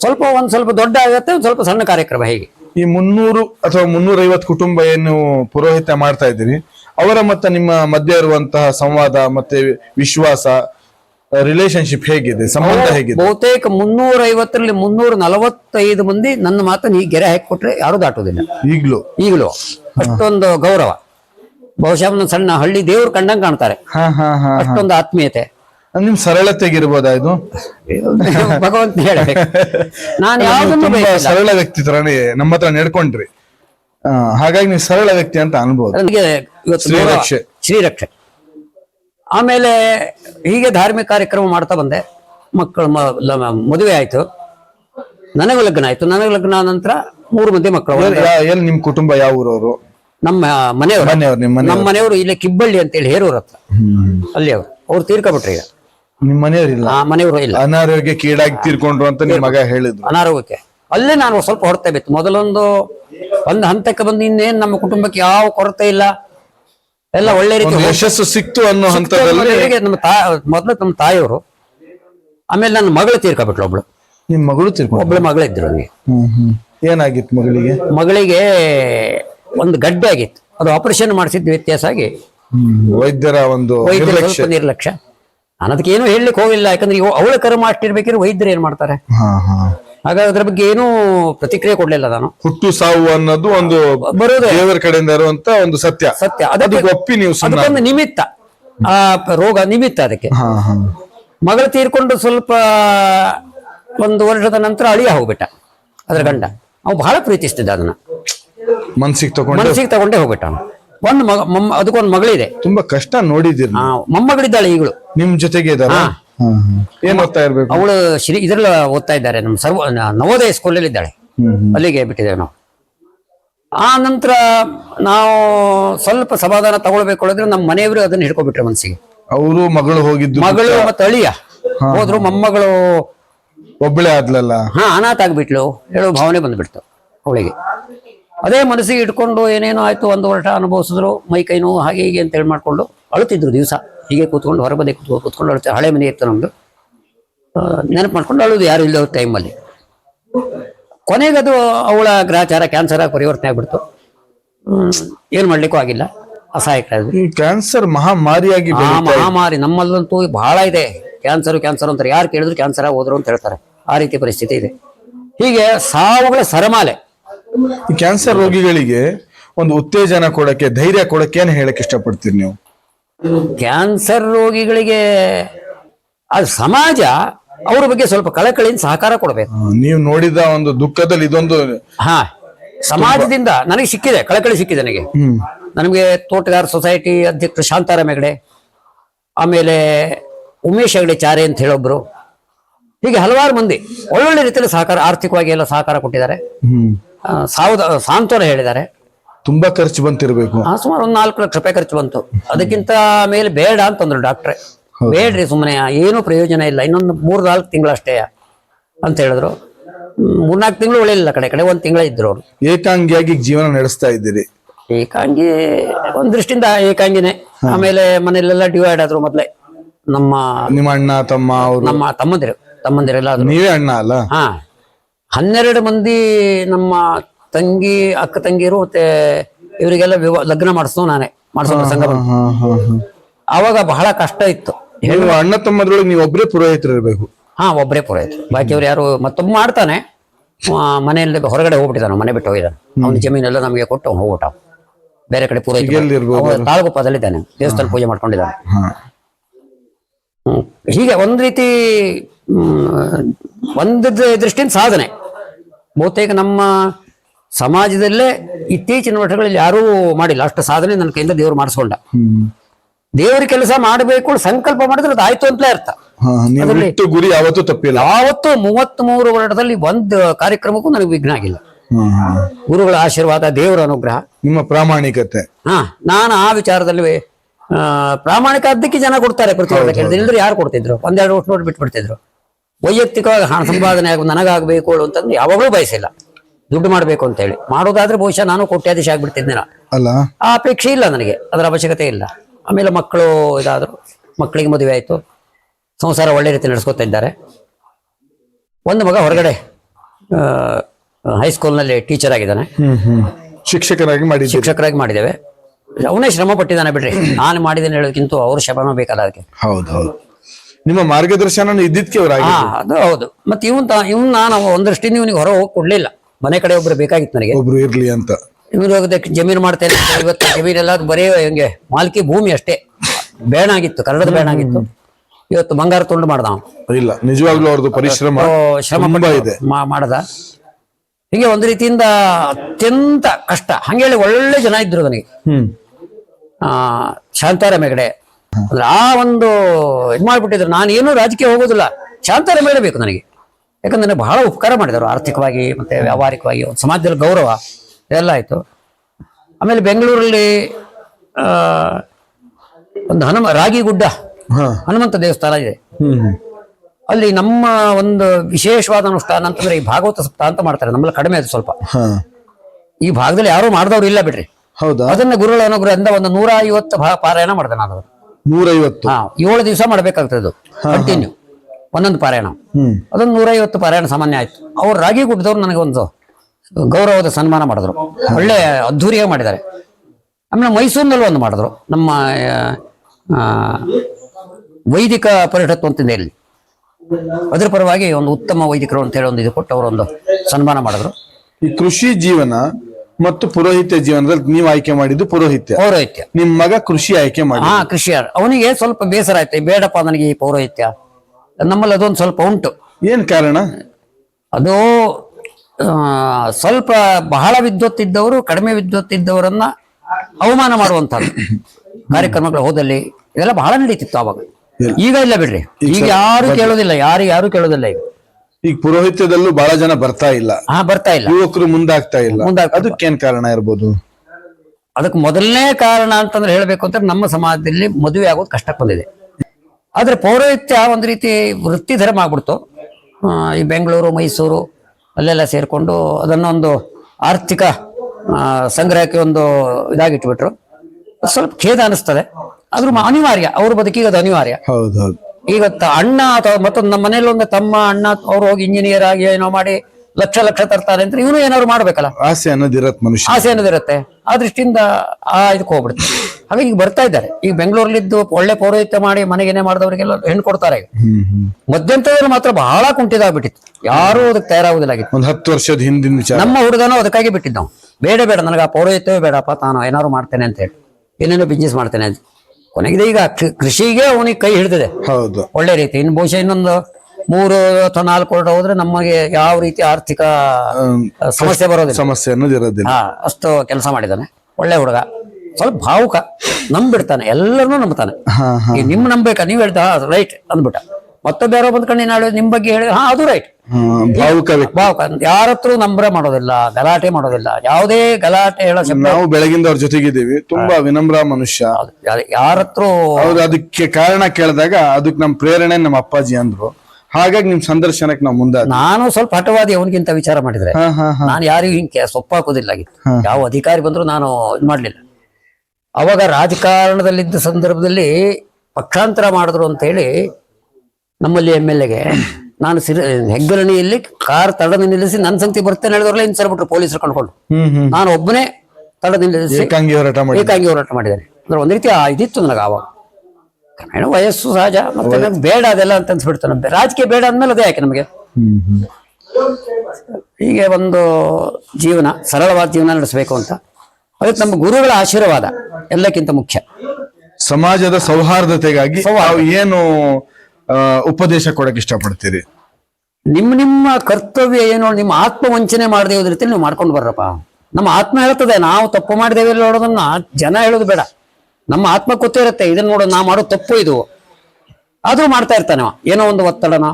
ಸ್ವಲ್ಪ ಒಂದ್ ಸ್ವಲ್ಪ ದೊಡ್ಡ ಆಗುತ್ತೆ ಒಂದ್ ಸ್ವಲ್ಪ ಸಣ್ಣ ಕಾರ್ಯಕ್ರಮ ಹೇಗೆ? ಈ ಮುನ್ನೂರು ಅಥವಾ ಮುನ್ನೂರ ಐವತ್ತು ಕುಟುಂಬ ಏನು ಪುರೋಹಿತ ಮಾಡ್ತಾ ಇದ್ದೀರಿ ಅವರ ಮತ್ತೆ ನಿಮ್ಮ ಮಧ್ಯೆ ಇರುವಂತಹ ಸಂವಾದ ಮತ್ತೆ ವಿಶ್ವಾಸ ರಿಲೇಶನ್ಶಿಪ್ ಹೇಗಿದೆ ಸಂಬಂಧ ಹೇಗಿದೆ? ಬಹುತೇಕ ಮುನ್ನೂರ ಐವತ್ತರಲ್ಲಿ ಮುನ್ನೂರ ನಲವತ್ತೈದು ಮಂದಿ ನನ್ನ ಮಾತನ್ನು ಈ ಗೆರೆ ಹಾಕಿ ಕೊಟ್ರೆ ಯಾರು ದಾಟೋದಿಲ್ಲ ಈಗ್ಲೂ? ಈಗಲೂ. ಅಷ್ಟೊಂದು ಗೌರವ. ಬಹುಶಃ ಒಂದು ಸಣ್ಣ ಹಳ್ಳಿ ದೇವ್ರು ಕಂಡಂಗ್ ಕಾಣ್ತಾರೆ. ಹಾ ಹಾ ಹಾ ಅಷ್ಟೊಂದು ಆತ್ಮೀಯತೆ. ನಿಮ್ ಸರಳತೆಗಿರ್ಬೋದಾ ಇದು? [LAUGHS] ಭಗವಂತ ಹೇಳಬೇಕು. ನಾನು ಯಾವ್ದು ತುಂಬಾ ಸರಳ ವ್ಯಕ್ತಿ ತರ ನಮ್ಮ ಹತ್ರ ನಡ್ಕೊಂಡ್ರಿ. ಆ, ಹಾಗಾಗಿ ನೀವು ಸರಳ ವ್ಯಕ್ತಿ ಅಂತ ಅನ್ಬೋದು. ನನಗೆ ಇವತ್ತು ಶ್ರೀರಕ್ಷೆ. ಗೌರವ- ಶ್ರೀರಕ್ಷೆ ಆಮೇಲೆ ಹೀಗೆ ಧಾರ್ಮಿಕ ಕಾರ್ಯಕ್ರಮ ಮಾಡ್ತಾ ಬಂದೆ. ಮಕ್ಕಳು ಮ- ಲ- ಮದುವೆ ಆಯ್ತು. ನನಗೆ ಲಗ್ನ ಆಯ್ತು. ನನಗೆ ಲಗ್ನ ಆದ ನಂತರ ಮೂರು ಮಂದಿ ಮಕ್ಕಳು. ಎಲ್- ಯಾ- ನಿಮ್ ಕುಟುಂಬ ಯಾವ ಊರವರು? ನಮ್ಮ ಮನೆಯವರು. ಮನೆಯವ್ರು ನಿಮ್ಮ ಮನೆ ನಮ್ಮ ಮನೆಯವರು ಇಲ್ಲೇ ಕಿಬ್ಬಳ್ಳಿ ಅಂತೇಳಿ ಹೇರೂರ್ ಹತ್ರ. ಅಲ್ಲಿ ಅವರು ಅವ್ರು ತೀರ್ಕೊಬಿಟ್ರಿ ಈಗ. ನಿಮ್ಮ ಮನೆಯವರಿಲ್ಲ ಆ ಮನೆಯವರು ಇಲ್ಲ. ಅನಾರೋಗ್ಯಕ್ಕೀಡಾಗಿ ತೀರ್ಕೊಂಡ್ರು ಅಂತ ನಿಮ್ ಮಗ ಹೇಳಿದ್ರು. ಅನಾರೋಗ್ಯಕ್ಕೆ. ಅಲ್ಲೇ ನಾನು ಸ್ವಲ್ಪ ಹೊರತೆ ಬಿತ್ತು. ಮೊದಲೊಂದು ಒಂದು ಹಂತಕ್ಕೆ ಬಂದು ಇನ್ನೇನು ನಮ್ಮ ಕುಟುಂಬಕ್ಕೆ ಯಾವ ಕೊರತೆ ಇಲ್ಲ. ಎಲ್ಲ ಒಳ್ಳೆ ರೀತಿ ಒಂದು ಯಶಸ್ಸು ಸಿಕ್ತು ಅನ್ನೋ ಹಂತದಲ್ಲಿ ಮೊದಲಿಗೆ ನಮ್ಮ ತಾ ಮೊದಲು ನಮ್ಮ ತಾಯಿಯವರು ಆಮೇಲೆ ನನ್ನ ಮಗಳು ತೀರ್ಕೊಬಿಟ್ಲು ಒಬ್ಳು. ನಿಮ್ಮ ಮಗಳು ತಿಳ್ಕೊಂಡು ಒಬ್ಳು ಮಗಳಿದ್ರು ನನಗೆ ಹ್ಮ್. ಏನಾಗಿತ್ತು ಮಗಳಿಗೆ? ಮಗಳಿಗೆ ಒಂದು ಗಡ್ಡೆ ಆಗಿತ್ತು. ಅದು ಆಪರೇಷನ್ ಮಾಡಿಸಿದ್ದು ವ್ಯತ್ಯಾಸ ಆಗಿ ವೈದ್ಯರ ಒಂದು ವೈದ್ಯರ ನಿರ್ಲಕ್ಷ್ಯ ಸ್ವಲ್ಪ ನಿರ್ಲಕ್ಷ್ಯ. ನಾನು ಅದಕ್ಕೆ ಏನು ಹೇಳಲಿಕ್ಕೆ ಹೋಗಿಲ್ಲ ಯಾಕಂದ್ರೆ ಇವ- ಅವಳ ಕರ್ಮ ಅಷ್ಟಿರ್ಬೇಕಿದ್ರೆ ವೈದ್ಯರು ಏನ್ ಮಾಡ್ತಾರೆ? ಹಾ ಹಾ. ಹಾಗಾಗಿ ಅದ್ರ ಬಗ್ಗೆ ಏನೂ ಪ್ರತಿಕ್ರಿಯೆ ಕೊಡ್ಲಿಲ್ಲ ನಾನು. ಹುಟ್ಟು ಸಾವು ಅನ್ನೋದು ಒಂದು ಬರೋದೇ. ದೇವರ ಕಡೆಯಿಂದ ಇರುವಂತ ಒಂದು ಸತ್ಯ. ಸತ್ಯ. ಅದಕ್ಕೆ ಅದಕ್ಕೆ ಒಪ್ಪಿ ನೀವು ಸುಮ್ಮನೆ ಅದಕ್ಕೊಂದು ನಿಮಿತ್ತ. ಆ ಪ- ರೋಗ ನಿಮಿತ್ತ ಅದಕ್ಕೆ. ಹಾ ಹಾ. ಮಗಳು ತೀರ್ಕೊಂಡು ಸ್ವಲ್ಪ ಒಂದು ವರ್ಷದ ನಂತರ ಅಳಿಯ ಹೋಗ್ಬಿಟ್ಟ. ಅದ್ರ ಗಂಡ. ಅವ ಬಹಳ ಪ್ರೀತಿಸ್ತಿದ್ದ ಅದನ್ನ. ಮನ್ಸಿಗೆ ತಗೊಂಡು ಮನಸ್ಸಿಗೆ ತಗೊಂಡೇ ಹೋಗ್ಬಿಟ್ಟ. ಒಂದು ಮಗ ಮೊಮ್ಮ ಅದಕ್ಕೊಂದು ಮಗಳಿದೆ. ತುಂಬಾ ಕಷ್ಟ ನೋಡಿದಿರ್ ಆ, ಮೊಮ್ಮಗಳಿದ್ದಾಳೆ ಈಗಳು ನಿಮ್ ಜೊತೆಗೆ ಇದಾರ ಏನ್ ಓದ್ತಾ ಇರ್ಬೇಕು? ಅವಳು ಶ್ರೀ ಇದ್ರಲ್ಲಿ ಓದ್ತಾ ಇದ್ದಾರೆ. ನಮ್ಮ ಸರ್ವ ನ- ನವೋದಯ ಸ್ಕೂಲಲ್ಲಿ ಇದ್ದಾಳೆ. ಅಲ್ಲಿಗೆ ಬಿಟ್ಟಿದ್ದೇವೆ ನಾವು. ಆ ನಂತರ ನಾವು ಸ್ವಲ್ಪ ಸಮಾಧಾನ ತಗೊಳ್ಬೇಕು ಅಂದ್ರೆ ನಮ್ಮ ಮನೆಯವರು ಅದನ್ನ ಹಿಡ್ಕೊಬಿಟ್ರೆ ಮನಸ್ಸಿಗೆ ಅವರು ಮಗಳು ಹೋಗಿದ್ದು ಮಗಳು ಮತ್ತೆ ಅಳಿಯ. ಹೋದ್ರು ಮೊಮ್ಮಗಳು ಒಬ್ಬಳೇ ಆದ್ಲಲ್ಲ? ಹಾ ಅನಾಥ ಆಗ್ಬಿಟ್ಲು. ಹೇಳೋ ಭಾವನೆ ಬಂದ್ಬಿಡ್ತು ಅವಳಿಗೆ. ಅದೇ ಮನಸ್ಸಿಗೆ ಇಟ್ಕೊಂಡು ಏನೇನೋ ಆಯ್ತು ಒಂದು ವರ್ಷ ಅನುಭವಿಸಿದ್ರು ಮೈ ಕೈ ನೋವು ಹಾಗೆ ಹೀಗೆ ಅಂತ ಹೇಳಿ ಮಾಡ್ಕೊಂಡು ಅಳುತ್ತಿದ್ರು ದಿವಸ. ಹೀಗೆ ಕೂತ್ಕೊಂಡು ಹೊರಬದೆ ಕೂತ್ಕೊಂಡು ಕೂತ್ಕೊಂಡು ಅಳುತ್ತೆ. ಹಳೆ ಮನೆ ಇತ್ತು ನಮ್ದು. ನೆನಪು ಮಾಡ್ಕೊಂಡು ಅಳುದು ಯಾರು ಇಲ್ಲದ ಟೈಮಲ್ಲಿ ಕೊನೆಗದು ಅವಳ ಗ್ರಹಚಾರ ಕ್ಯಾನ್ಸರ್ ಆಗಿ ಪರಿವರ್ತನೆ ಆಗ್ಬಿಡ್ತು. ಹ್ಮ್, ಏನ್ ಮಾಡ್ಲಿಕ್ಕೂ ಆಗಿಲ್ಲ. ಅಸಹಾಯಕ ಈ ಕ್ಯಾನ್ಸರ್ ಮಹಾಮಾರಿಯಾಗಿ ಮಹಾಮಾರಿ ನಮ್ಮಲ್ಲಂತೂ ಬಹಳ ಇದೆ. ಕ್ಯಾನ್ಸರ್ ಕ್ಯಾನ್ಸರ್ ಅಂತಾರೆ ಯಾರು ಕೇಳಿದ್ರು ಕ್ಯಾನ್ಸರ್ ಆಗಿ ಹೋದ್ರು ಅಂತ ಹೇಳ್ತಾರೆ. ಆ ರೀತಿ ಪರಿಸ್ಥಿತಿ ಇದೆ. ಹೀಗೆ ಸಾವುಗಳ ಸರಮಾಲೆ. ಈ ಕ್ಯಾನ್ಸರ್ ರೋಗಿಗಳಿಗೆ ಒಂದು ಉತ್ತೇಜನ ಕೊಡಕ್ಕೆ ಧೈರ್ಯ ಕೊಡಕ್ಕೆ ಏನು ಹೇಳಕ್ ಇಷ್ಟಪಡ್ತೀರಿ ನೀವು? ಕ್ಯಾನ್ಸರ್ ರೋಗಿಗಳಿಗೆ ಅದು ಸಮಾಜ ಅವ್ರ ಬಗ್ಗೆ ಸ್ವಲ್ಪ ಕಳಕಳಿಯಿಂದ ಸಹಕಾರ ಕೊಡಬೇಕು. ನೀವು ನೋಡಿದ ಒಂದು ದುಃಖದಲ್ಲಿ ಇದೊಂದು ಹಾ ಸಮಾಜದಿಂದ ನನಗೆ ಸಿಕ್ಕಿದೆ ಕಳಕಳಿ ಸಿಕ್ಕಿದೆ ನನಗೆ. ನಮಗೆ ತೋಟಗಾರ ಸೊಸೈಟಿ ಅಧ್ಯಕ್ಷ ಶಾಂತಾರಾಮ್ ಹೆಗಡೆ ಆಮೇಲೆ ಉಮೇಶ್ ಹೆಗಡೆ ಚಾರೆ ಅಂತ ಹೇಳೊಬ್ರು. ಹೀಗೆ ಹಲವಾರು ಮಂದಿ ಒಳ್ಳೊಳ್ಳೆ ರೀತಿಯಲ್ಲಿ ಸಹಕಾರ ಆರ್ಥಿಕವಾಗಿ ಎಲ್ಲ ಸಹಕಾರ ಕೊಟ್ಟಿದ್ದಾರೆ. ಸಾವಧ ಸಾಂತ್ವನ ಹೇಳಿದ್ದಾರೆ. ತುಂಬಾ ಖರ್ಚು ಬಂತಿರಬೇಕು. ಆ, ಸುಮಾರು ಒಂದು ನಾಲ್ಕು ಲಕ್ಷ ರೂಪಾಯಿ ಖರ್ಚು ಬಂತು. ಅದಕ್ಕಿಂತ ಮೇಲೆ ಬೇಡ ಅಂತಂದ್ರು ಡಾಕ್ಟ್ರೆ. ಬೇಡ್ರಿ ಸುಮ್ಮನೆ ಏನು ಪ್ರಯೋಜನ ಇಲ್ಲ. ಇನ್ನೊಂದು ಮೂರ್ ನಾಲ್ಕು ತಿಂಗಳಷ್ಟೇ ಅಂತ ಹೇಳಿದ್ರು. ಹ್ಮ್, ಮೂರ್ನಾಲ್ಕು ತಿಂಗಳು ಉಳಿಲಿಲ್ಲ ಕಡೆ ಕಡೆ ಒಂದ್ ತಿಂಗಳ ಇದ್ರು ಅವರು. ಏಕಾಂಗಿಯಾಗಿ ಜೀವನ ನಡೆಸ್ತಾ ಇದ್ದೀರಿ. ಏಕಾಂಗಿ ಒಂದ್ ದೃಷ್ಟಿಯಿಂದ ಏಕಾಂಗಿನೇ. ಆಮೇಲೆ ಮನೆಯಲ್ಲೆಲ್ಲ ಡಿವೈಡ್ ಆದ್ರು ಮೊದ್ಲೇ. ನಮ್ಮ ನಿಮ್ಮ ಅಣ್ಣ ತಮ್ಮ ಅವರು? ನಮ್ಮ ತಮ್ಮಂದಿರು ತಮ್ಮಂದಿರೆಲ್ಲ ಆದ್ರು ನೀವೇ ಅಣ್ಣ ಅಲ್ಲ? ಹಾ. ಹನ್ನೆರಡು ಮಂದಿ ನಮ್ಮ ತಂಗಿ ಅಕ್ಕ ತಂಗಿರು ಮತ್ತೆ ಇವರಿಗೆಲ್ಲ ವಿವಾ ಲಗ್ನ ಮಾಡಿಸ್ತು ನಾನೇ ಮಾಡಿಸೋ ಸಂಘ ಅವಾಗ ಬಹಳ ಕಷ್ಟ ಇತ್ತು. ನೀವು ಅಣ್ಣ ತಮ್ಮದ್ರೊಳಗೆ ನೀವು ಒಬ್ಬರೇ ಪುರೋಹಿತರು ಇರಬೇಕು. ಹಾ ಒಬ್ಬರೇ ಪುರೋಹಿತರು. ಬಾಕಿಯವ್ರು ಯಾರು ಮತ್ತೊಬ್ಬ ಮಾಡ್ತಾನೆ. ಮನೆಯಲ್ಲಿ ಹೊರಗಡೆ ಹೋಗ್ಬಿಟ್ಟಿದ್ದಾನೆ ಮನೆ ಬಿಟ್ಟು ಹೋಗಿದ್ದಾನೆ. ಅವನ ಜಮೀನೆಲ್ಲ ನಮಗೆ ಕೊಟ್ಟು ಹೋಗ್ಬಿಟ್ಟ. ಬೇರೆ ಕಡೆ ಪುರೋಹಿತ ಎಲ್ಲಿರ್ಬೋದು ತಾಳಗುಪ್ಪದಲ್ಲಿದ್ದಾನೆ ದೇವಸ್ಥಾನ ಪೂಜೆ ಮಾಡ್ಕೊಂಡಿದ್ದಾನೆ. ಹ್ಮ್. ಹೀಗೆ ಒಂದ್ ರೀತಿ ಹ್ಮ್, ಒಂದು ದೃಷ್ಟಿಯಿಂದ ಸಾಧನೆ. ಬಹುತೇಕ ನಮ್ಮ ಸಮಾಜದಲ್ಲೇ ಇತ್ತೀಚಿನ ವರ್ಷಗಳಲ್ಲಿ ಯಾರೂ ಮಾಡಿಲ್ಲ. ಅಷ್ಟು ಸಾಧನೆ ನನ್ನ ಕೈಯಿಂದ ದೇವರು ಮಾಡಿಸ್ಕೊಂಡ. ದೇವರ ಕೆಲಸ ಮಾಡಬೇಕು ಸಂಕಲ್ಪ ಮಾಡಿದ್ರೆ ಅದು ಆಯ್ತು ಅಂತಲೇ ಅರ್ಥ. ಗುರಿ ಯಾವತ್ತೂ ತಪ್ಪಿಲ್ಲ. ಯಾವತ್ತೂ ಮೂವತ್ತ್ ಮೂರು ವರ್ಷದಲ್ಲಿ ಒಂದು ಕಾರ್ಯಕ್ರಮಕ್ಕೂ ನನಗೆ ವಿಘ್ನ ಆಗಿಲ್ಲ. ಗುರುಗಳ ಆಶೀರ್ವಾದ ದೇವರ ಅನುಗ್ರಹ. ನಿಮ್ಮ ಪ್ರಾಮಾಣಿಕತೆ. ಹಾ ನಾನು ಆ ವಿಚಾರದಲ್ಲಿ ಪ್ರಾಮಾಣಿಕ ಅದಕ್ಕೆ ಜನ ಕೊಡ್ತಾರೆ ಪ್ರತಿ ಕೇಳಿದ್ರೆ ಇಲ್ಲದ್ರೆ ಯಾರು ಕೊಡ್ತಿದ್ರು? ಒಂದೆರಡು ವರ್ಷ ನೋಡಿ ಬಿಟ್ಬಿಡ್ತಿದ್ರು. ವೈಯಕ್ತಿಕವಾಗಿ ಹಣ ಸಂಪಾದನೆ ಆಗ ನನಗಾಗಬೇಕು ಅಂತಂದ್ರೆ ಯಾವಾಗಲೂ ಬಯಸಿಲ್ಲ. ದುಡ್ಡು ಮಾಡಬೇಕು ಅಂತ ಹೇಳಿ ಮಾಡೋದಾದ್ರೆ ಬಹುಶಃ ನಾನು ಕೋಟ್ಯಾಧೀಶ ಆಗ್ಬಿಡ್ತಿದ್ದೆ ಅಲ್ಲ? ಆ ಅಪೇಕ್ಷೆ ಇಲ್ಲ ನನಗೆ. ಅದರ ಅವಶ್ಯಕತೆ ಇಲ್ಲ. ಆಮೇಲೆ ಮಕ್ಕಳು ಇದಾದ್ರು. ಮಕ್ಕಳಿಗೆ ಮದುವೆ ಆಯ್ತು. ಸಂಸಾರ ಒಳ್ಳೆ ರೀತಿ ನಡೆಸ್ಕೊತಾ ಇದ್ದಾರೆ. ಒಂದು ಮಗ ಹೊರಗಡೆ ಹೈಸ್ಕೂಲ್ನಲ್ಲಿ ಟೀಚರ್ ಆಗಿದ್ದಾನೆ. ಶಿಕ್ಷಕರಾಗಿ ಮಾಡಿ ಶಿಕ್ಷಕರಾಗಿ ಮಾಡಿದ್ದೇವೆ. ಅವನೇ ಶ್ರಮ ಪಟ್ಟಿದ್ದಾನೆ ಬಿಡ್ರಿ. ನಾನು ಮಾಡಿದ್ದೇನೆ ಹೇಳೋದಕ್ಕಿಂತ ಅವ್ರ ಶ್ರಮ ಬೇಕಲ್ಲ ಅದಕ್ಕೆ. ಹೌದು ಹೌದು. ನಿಮ್ಮ ಮಾರ್ಗದರ್ಶನ ಇದ್ದಿದ್ಕೆ ಅವ್ರ ಹಾ ಅದು ಹೌದು. ಮತ್ತೆ ಇವನ್ ತ ಇವನ್ ನಾನು ಒಂದೃಷ್ಟಿನ ಇವನಿಗೆ ಹೊರ ಹೋಗಿ ಕೊಡ್ಲಿಲ್ಲ. ಮನೆ ಕಡೆ ಒಬ್ರು ಬೇಕಾಗಿತ್ತು ನನಗೆ. ಒಬ್ರು ಇರ್ಲಿ ಅಂತ. ಇವ್ರು ಹೋಗದೆ ಜಮೀನು ಮಾಡ್ತೇನೆ ಇವತ್ತು ಜಮೀನೆಲ್ಲ ಎಲ್ಲ ಬರೀ ಹಿಂಗೆ ಮಾಲ್ಕಿ ಭೂಮಿ ಅಷ್ಟೇ. ಬೇಣ ಆಗಿತ್ತು ಕನ್ನಡದ ಬೇಣ ಆಗಿತ್ತು. ಇವತ್ತು ಬಂಗಾರ ತುಂಡು ಮಾಡ್ದ ಅವ್ನು. ಇಲ್ಲ ನಿಜವಾಗ್ಲೂ ಅವ್ರದ್ದು ಪರಿಶ್ರಮ ಓ, ಶ್ರಮ ತುಂಬಾ ಇದೆ. ಮಾ- ಮಾಡದ. ಹೀಗೆ ಒಂದು ರೀತಿಯಿಂದ ಅತ್ಯಂತ ಕಷ್ಟ. ಹಂಗೇಳಿ ಒಳ್ಳೆ ಜನ ಇದ್ರು ನನಗೆ. ಹ್ಮ್. ಆ ಶಾಂತಾರಾಮ್ ಹೆಗಡೆ. ಅಂದ್ರೆ ಆ ಒಂದು ಇದು ಮಾಡ್ಬಿಟ್ಟಿದ್ರು. ನಾನು ಏನು ರಾಜಕೀಯ ಹೋಗೋದಿಲ್ಲ. ಶಾಂತರ ಮೇಡಬೇಕು ಬೇಕು ನನಗೆ. ಯಾಕಂದ್ರೆ ನನಗೆ ಬಹಳ ಉಪಕಾರ ಮಾಡಿದರು ಆರ್ಥಿಕವಾಗಿ ಮತ್ತೆ ವ್ಯಾವಹಾರಿಕವಾಗಿ ಒಂದು ಸಮಾಜದಲ್ಲಿ ಗೌರವ ಇದೆಲ್ಲ ಆಯ್ತು. ಆಮೇಲೆ ಬೆಂಗಳೂರಲ್ಲಿ ಆ, ಒಂದು ಹನುಮ ರಾಗಿ ಗುಡ್ಡ ಹನುಮಂತ ದೇವಸ್ಥಾನ ಇದೆ. ಅಲ್ಲಿ ನಮ್ಮ ಒಂದು ವಿಶೇಷವಾದ ಅನುಷ್ಠಾನ ಅಂತಂದ್ರೆ ಈ ಭಾಗವತ ಸಪ್ತಾಹ ಅಂತ ಮಾಡ್ತಾರೆ. ನಮ್ಮಲ್ಲಿ ಕಡಿಮೆ ಅದು ಸ್ವಲ್ಪ. ಈ ಭಾಗದಲ್ಲಿ ಯಾರು ಮಾಡಿದವ್ರು ಇಲ್ಲ ಬಿಡ್ರಿ. ಹೌದು? ಅದನ್ನ ಗುರುಗಳ ಅನುಗ್ರಹದಿಂದ ಒಂದು ನೂರ ಐವತ್ತು ಪಾರಾಯಣ ಮಾಡಿದೆ ನಾನು. ಅದನ್ನ. ನೂರೈವತ್ತು. ಹಾ ಏಳು ದಿವಸ ಮಾಡ್ಬೇಕಾಗ್ತದೆ ಅದು. ಕಂಟಿನ್ಯೂ ಒಂದೊಂದು ಪಾರಾಯಣ. ಅದೊಂದು ನೂರೈವತ್ತು ಪಾರಾಯಣ ಸಾಮಾನ್ಯ ಆಯ್ತು. ಅವ್ರು ರಾಗಿ ಗುಡ್ಡದವ್ರು ನನಗೆ ಒಂದು ಗೌರವದ ಸನ್ಮಾನ ಮಾಡಿದ್ರು. ಒಳ್ಳೆ ಅದ್ಧೂರಿಯಾಗಿ ಮಾಡಿದ್ದಾರೆ. ಆಮೇಲೆ ಮೈಸೂರಿನಲ್ಲಿ ಒಂದು ಮಾಡಿದ್ರು. ನಮ್ಮ ವೈದಿಕ ಪರಿಷತ್ತು ಅಂತಿದೆ ಇಲ್ಲಿ. ಅದ್ರ ಪರವಾಗಿ ಒಂದು ಉತ್ತಮ ವೈದಿಕರು ಅಂತ ಹೇಳಿ ಒಂದು ಇದು ಕೊಟ್ಟು ಅವರೊಂದು ಸನ್ಮಾನ ಮಾಡಿದ್ರು. ಈ ಕೃಷಿ ಜೀವನ ಮತ್ತು ಪುರೋಹಿತ್ಯ ಜೀವನದಲ್ಲಿ ನೀವು ಆಯ್ಕೆ ಮಾಡಿದ್ದು ಪುರೋಹಿತ್ಯ. ಪೌರೋಹಿತ್ಯ. ನಿಮ್ ಮಗ ಕೃಷಿ ಆಯ್ಕೆ ಮಾಡಿ ಹಾ ಕೃಷಿಯರ್ ಅವನಿಗೆ ಸ್ವಲ್ಪ ಬೇಸರ ಆಯ್ತು. ಬೇಡಪ್ಪ ನನಗೆ ಈ ಪೌರೋಹಿತ್ಯ. ನಮ್ಮಲ್ಲಿ ಅದೊಂದು ಸ್ವಲ್ಪ ಉಂಟು. ಏನ್ ಕಾರಣ? ಅದು ಸ್ವಲ್ಪ ಬಹಳ ವಿದ್ವತ್ತಿದ್ದವರು ಕಡಿಮೆ ವಿದ್ವತ್ತಿದ್ದವರನ್ನ ಅವಮಾನ ಮಾಡುವಂಥದ್ದು. ಕಾರ್ಯಕ್ರಮಗಳು ಹೋದಲ್ಲಿ ಇದೆಲ್ಲ ಬಹಳ ನಡೀತಿತ್ತು ಅವಾಗ ಈಗ ಇಲ್ಲ ಬಿಡ್ರಿ. ಈಗ ಯಾರು ಕೇಳೋದಿಲ್ಲ. ಯಾರು ಯಾರು ಕೇಳೋದಿಲ್ಲ ಈಗ. ಈಗ ಪುರೋಹಿತ್ಯದಲ್ಲೂ ಬಹಳ ಜನ ಬರ್ತಾ ಇಲ್ಲ. ಹಾ ಬರ್ತಾ ಇಲ್ಲ. ಯುವಕರು ಮುಂದಾಗ್ತಾ ಇಲ್ಲ. ಮುಂದಾಗ್ತಾ ಅದಕ್ಕೇನ್ ಕಾರಣ ಇರ್ಬೋದು? ಅದಕ್ಕೆ ಮೊದಲನೇ ಕಾರಣ ಅಂತಂದ್ರೆ ಹೇಳಬೇಕು ಅಂದ್ರೆ ನಮ್ಮ ಸಮಾಜದಲ್ಲಿ ಮದುವೆ ಆಗೋದು ಕಷ್ಟಕ್ಕೆ ಬಂದಿದೆ. ಆದ್ರೆ ಪೌರೋಹಿತ್ಯ ಒಂದು ರೀತಿ ವೃತ್ತಿ ಧರ್ಮ ಆಗ್ಬಿಡ್ತು ಆ, ಈ ಬೆಂಗಳೂರು ಮೈಸೂರು ಅಲ್ಲೆಲ್ಲ ಸೇರ್ಕೊಂಡು ಅದನ್ನೊಂದು ಆರ್ಥಿಕ ಆ, ಸಂಗ್ರಹಕ್ಕೆ ಒಂದು ಇದಾಗಿಟ್ಬಿಟ್ರು. ಸ್ವಲ್ಪ ಖೇದ ಅನಿಸ್ತದೆ. ಆದ್ರೂ ಮ- ಅನಿವಾರ್ಯ. ಅವ್ರ ಬದುಕಿಗೆ ಅದು ಅನಿವಾರ್ಯ. ಹೌದು ಹೌದು. ಈಗ ಅಣ್ಣ ಅಥವಾ ಮತ್ತೊಂದು ನಮ್ಮ ಮನೇಲಿ ಒಂದು ತಮ್ಮ ಅಣ್ಣ ಅವ್ರು ಹೋಗಿ ಇಂಜಿನಿಯರ್ ಆಗಿ ಏನೋ ಮಾಡಿ ಲಕ್ಷ ಲಕ್ಷ ತರ್ತಾರೆ ಅಂತ ಇವನು ಏನಾದ್ರು ಮಾಡ್ಬೇಕಲ್ಲ? ಆಸೆ ಅನ್ನೋದಿರತ್ತೆ ಮನುಷ್ಯ. ಆಸೆ ಅನ್ನೋದಿರತ್ತೆ. ಆ ದೃಷ್ಟಿಯಿಂದ ಆ ಇದಕ್ಕೆ ಹೋಗ್ಬಿಡುತ್ತೆ. ಹಾಗೆ ಈಗ ಬರ್ತಾ ಇದ್ದಾರೆ. ಈಗ ಬೆಂಗಳೂರಲ್ಲಿದ್ದು ಒಳ್ಳೆ ಪೌರೋಹಿತ್ಯ ಮಾಡಿ ಮನೆಗೇನೆ ಮಾಡಿದವರಿಗೆಲ್ಲ ಹೆಣ್ಣು ಕೊಡ್ತಾರೆ ಮಧ್ಯಂತರದಲ್ಲಿ ಮಾತ್ರ ಬಹಳ ಕುಂಠಿತಾಗ್ಬಿಟ್ಟಿತ್ತು ಯಾರು ಅದಕ್ಕೆ ತಯಾರಾಗುದಿಲ್ಲ ಒಂದು ಹತ್ತು ವರ್ಷದ ಹಿಂದಿನ ನಮ್ಮ ಹುಡುಗನೂ ಅದಕ್ಕಾಗಿ ಬಿಟ್ಟಿದ್ದು ನಾವು. ಬೇಡ ಬೇಡ ನನಗೆ ಆ ಪೌರೋಹಿತ್ಯವೇ ಬೇಡಪ್ಪ ತಾನು ಏನಾದ್ರು ಮಾಡ್ತೇನೆ ಅಂತ ಹೇಳಿ. ಏನೇನೋ ಬಿಸ್ನೆಸ್ ಮಾಡ್ತೇನೆ ಅಂತ. ಕೊನೆಗಿದೆ ಈಗ ಕೃಷಿಗೆ ಅವನಿಗೆ ಕೈ ಹಿಡಿದಿದೆ. ಹೌದು. ಒಳ್ಳೆ ರೀತಿ. ಇನ್ನು ಬಹುಶಃ ಇನ್ನೊಂದು ಮೂರು ಅಥವಾ ನಾಲ್ಕು ವರ್ಷ ಹೋದ್ರೆ ನಮಗೆ ಯಾವ ರೀತಿ ಆರ್ಥಿಕ ಸಮಸ್ಯೆ ಬರೋದಿಲ್ಲ. ಸಮಸ್ಯೆ ಅನ್ನೋದಿರೋದಿಲ್ಲ ಹಾ ಅಷ್ಟು ಕೆಲಸ ಮಾಡಿದ್ದಾನೆ. ಒಳ್ಳೆ ಹುಡುಗ. ಸ್ವಲ್ಪ ಭಾವುಕ. ನಂಬಿಡ್ತಾನೆ. ಎಲ್ಲರನ್ನೂ ನಂಬ್ತಾನೆ. ಈಗ ನಿಮ್ ನಂಬೇಕಾ ನೀವ್ ಹೇಳ್ತಾ ರೈಟ್ ಅಂದ್ಬಿಟ್ಟ. ಮತ್ತೆ ಬಂದ್ ಕಣ್ಣಿ ನಾಳೆ ನಿಮ್ ಬಗ್ಗೆ ಹೇಳಿ ಹಾ ಅದು ರೈಟ್ ಭಾವುಕ ಭಾವುಕ ಯಾರ ಹತ್ರ ನಂಬರ ಮಾಡೋದಿಲ್ಲ ಗಲಾಟೆ ಮಾಡೋದಿಲ್ಲ. ಯಾವುದೇ ಗಲಾಟೆ ಹೇಳೋ ನಾವು ಬೆಳಗಿಂದ ಅವ್ರ ಜೊತೆಗಿದ್ದೀವಿ. ತುಂಬಾ ವಿನಮ್ರ ಮನುಷ್ಯ. ಯಾರತ್ರ ಅವ್ರ ಅದಕ್ಕೆ ಕಾರಣ ಕೇಳಿದಾಗ ಅದಕ್ಕೆ ನಮ್ ಪ್ರೇರಣೆ ನಮ್ಮ ಅಪ್ಪಾಜಿ ಅಂದ್ರು. ಹಾಗಾಗಿ ನಿಮ್ ಸಂದರ್ಶನಕ್ಕೆ ನಾವು ಮುಂದೆ ನಾನು ಸ್ವಲ್ಪ ಹಠವಾದಿ ಅವನಿಗಿಂತ ವಿಚಾರ ಮಾಡಿದ್ರೆ. ನಾನು ಯಾರಿಗೂ ಹಿಂಗೆ ಸೊಪ್ಪು ಹಾಕೋದಿಲ್ಲ ಆಗಿತ್ತು ಯಾವ ಅಧಿಕಾರಿ ಬಂದ್ರು ನಾನು ಇದು ಮಾಡ್ಲಿಲ್ಲ. ಅವಾಗ ರಾಜಕಾರಣದಲ್ಲಿದ್ದ ಸಂದರ್ಭದಲ್ಲಿ ಪಕ್ಷಾಂತರ ಮಾಡಿದ್ರು ಅಂತ ಹೇಳಿ ನಮ್ಮಲ್ಲಿ ಎಂ ಎಲ್ ಎಗೆ ನಾನು ಸಿರ ಹೆಗ್ಗರಣಿಯಲ್ಲಿ ಕಾರ್ ತಡದ ನಿಲ್ಲಿಸಿ ನನ್ನ ಸಂಗತಿ ಬರ್ತೇನೆ ಹೇಳಿದ್ರಲ್ಲ ಹಿಂಸರ್ಬಿಟ್ರು ಪೊಲೀಸರು ಕಂಡ್ಕೊಂಡು. ನಾನು ಒಬ್ಬನೇ ತಡದ ನಿಲ್ಲಿಸಿ ಏಕಾಂಗಿ ಹೋರಾಟ ಮಾಡಿ ಏಕಾಂಗಿ ಹೋರಾಟ ಮಾಡಿದ್ದೇನೆ. ಅಂದ್ರೆ ಒಂದ್ ರೀತಿ ಇದಿತ್ತು ನನಗೆ ಆವಾಗ. ಕ್ರಮೇಣ ವಯಸ್ಸು ಸಹಜ ಮತ್ತೆ ನಮ್ಗೆ ಬೇಡ ಅದೆಲ್ಲ ಅಂತ ಅನ್ಸ್ಬಿಡ್ತು ನಮ್ಗೆ. ರಾಜಕೀಯ ಬೇಡ ಅಂದ್ಮೇಲೆ ಅದೇ ಯಾಕೆ ನಮಗೆ. ಹೀಗೆ ಒಂದು ಜೀವನ ಸರಳವಾದ ಜೀವನ ನಡೆಸಬೇಕು ಅಂತ. ಅದಕ್ಕೆ ನಮ್ಮ ಗುರುಗಳ ಆಶೀರ್ವಾದ ಎಲ್ಲಕ್ಕಿಂತ ಮುಖ್ಯ. ಸಮಾಜದ ಸೌಹಾರ್ದತೆಗಾಗಿ ಏನು ಉಪದೇಶ ಕೊಡಕ್ಕೆ ಇಷ್ಟಪಡ್ತೀರಿ? ನಿಮ್ಮ ನಿಮ್ಮ ಕರ್ತವ್ಯ ಏನು? ನಿಮ್ಮ ಆತ್ಮ ವಂಚನೆ ಮಾಡದೆ ರೀತಿಯಲ್ಲಿ ನೀವು ಮಾಡ್ಕೊಂಡು ಬರ್ರಪ್ಪ. ನಮ್ಮ ಆತ್ಮ ಹೇಳ್ತದೆ, ನಾವು ತಪ್ಪು ಮಾಡಿದೇವೆ ನೋಡೋದನ್ನ ಜನ ಹೇಳೋದು ಬೇಡ. ನಮ್ಮ ಆತ್ಮ ಗೊತ್ತಿರುತ್ತೆ ಇದನ್ನ ನೋಡೋದು ನಾ ಮಾಡೋ ತಪ್ಪು ಇದು. ಆದ್ರೂ ಮಾಡ್ತಾ ಇರ್ತಾನೆ. ಏನೋ ಒಂದು ಒತ್ತಡನೋ,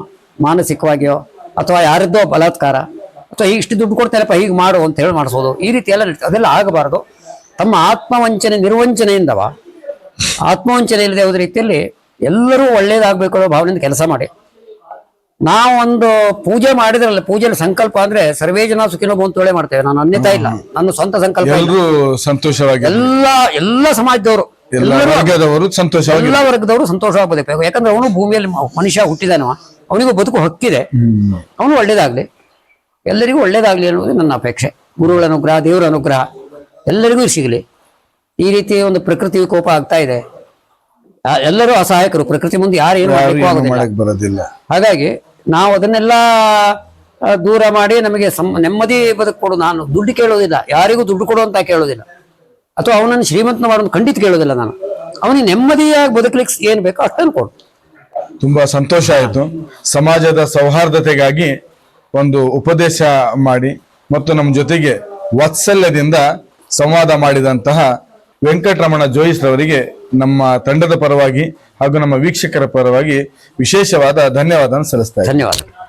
ಮಾನಸಿಕವಾಗಿಯೋ, ಅಥವಾ ಯಾರದ್ದೋ ಬಲಾತ್ಕಾರ, ಅಥವಾ ಇಷ್ಟು ದುಡ್ಡು ಕೊಡ್ತಾರಪ್ಪ ಹೀಗೆ ಮಾಡು ಅಂತ ಹೇಳಿ ಮಾಡಿಸೋದು. ಈ ರೀತಿ ಎಲ್ಲ ಅದೆಲ್ಲ ಆಗಬಾರ್ದು. ತಮ್ಮ ಆತ್ಮವಂಚನೆ ನಿರ್ವಂಚನೆಯಿಂದವ ಆತ್ಮವಂಚನೆ ಇಲ್ಲದೆ ಹೋದ ರೀತಿಯಲ್ಲಿ ಎಲ್ಲರೂ ಒಳ್ಳೇದಾಗಬೇಕು ಅನ್ನೋ ಭಾವನೆಯಿಂದ ಕೆಲಸ ಮಾಡಿ. ನಾವೊಂದು ಪೂಜೆ ಮಾಡಿದ್ರಲ್ಲ ಪೂಜೆಯಲ್ಲಿ ಸಂಕಲ್ಪ ಅಂದ್ರೆ ಸರ್ವೇ ಜನ ಸುಖಿನೋ ಬಂತೋಳೆ ಮಾಡ್ತೇವೆ. ನಾನು ಅನ್ಯತಾ ಇಲ್ಲ. ನನ್ನ ಸ್ವಂತ ಸಂಕಲ್ಪ. ಸಂತೋಷವಾಗಿ ಎಲ್ಲ ಎಲ್ಲ ಸಮಾಜದವರು. ಎಲ್ಲ ವರ್ಗದವರು ಸಂತೋಷವಾಗಿ ಎಲ್ಲ ವರ್ಗದವರು ಸಂತೋಷವಾಗಿ ಬದುಕಬೇಕು ಯಾಕಂದ್ರೆ ಅವನು ಭೂಮಿಯಲ್ಲಿ ಮನುಷ್ಯ ಹುಟ್ಟಿದಾನವ. ಅವನಿಗೂ ಬದುಕು ಹಕ್ಕಿದೆ. ಅವನು ಒಳ್ಳೇದಾಗ್ಲಿ. ಎಲ್ಲರಿಗೂ ಒಳ್ಳೇದಾಗ್ಲಿ ಅನ್ನೋದು ನನ್ನ ಅಪೇಕ್ಷೆ. ಗುರುಗಳ ಅನುಗ್ರಹ ದೇವರ ಅನುಗ್ರಹ ಎಲ್ಲರಿಗೂ ಸಿಗಲಿ. ಈ ರೀತಿ ಒಂದು ಪ್ರಕೃತಿ ವಿಕೋಪ ಆಗ್ತಾ ಇದೆ. ಎಲ್ಲರೂ ಅಸಹಾಯಕರು. ಪ್ರಕೃತಿ ಮುಂದೆ ಯಾರು ಏನು ಮಾಡ್ಲಿಕ್ಕೂ ಆಗೋದಿಲ್ಲ. ಬರೋದಿಲ್ಲ. ಹಾಗಾಗಿ ನಾವು ಅದನ್ನೆಲ್ಲ ಆ, ದೂರ ಮಾಡಿ ನಮಗೆ ನೆಮ್ಮದಿ ಬದುಕು ಕೊಡು. ನಾನು ದುಡ್ಡು ಕೇಳೋದಿಲ್ಲ. ಯಾರಿಗೂ ದುಡ್ಡು ಕೊಡು ಅಂತ ಕೇಳೋದಿಲ್ಲ. ಅಥವಾ ಅವನನ್ನು ಶ್ರೀಮಂತನ ಮಾಡೋದು ಖಂಡಿತ ಕೇಳೋದಿಲ್ಲ ನಾನು. ಅವನಿಗೆ ನೆಮ್ಮದಿಯಾಗಿ ಬದುಕಲಿಕ್ಕೆ ಏನು ಬೇಕೋ ಅಷ್ಟನ್ನು ಕೊಡು. ತುಂಬಾ ಸಂತೋಷ ಆಯ್ತು. ಸಮಾಜದ ಸೌಹಾರ್ದತೆಗಾಗಿ ಒಂದು ಉಪದೇಶ ಮಾಡಿ ಮತ್ತು ನಮ್ಮ ಜೊತೆಗೆ ವಾತ್ಸಲ್ಯದಿಂದ ಸಂವಾದ ಮಾಡಿದಂತಹ ವೆಂಕಟರಮಣ ಜೋಯಿಸ್ ರವರಿಗೆ ನಮ್ಮ ತಂಡದ ಪರವಾಗಿ ಹಾಗೂ ನಮ್ಮ ವೀಕ್ಷಕರ ಪರವಾಗಿ ವಿಶೇಷವಾದ ಧನ್ಯವಾದ ಸಲ್ಲಿಸ್ತಾ. ಧನ್ಯವಾದ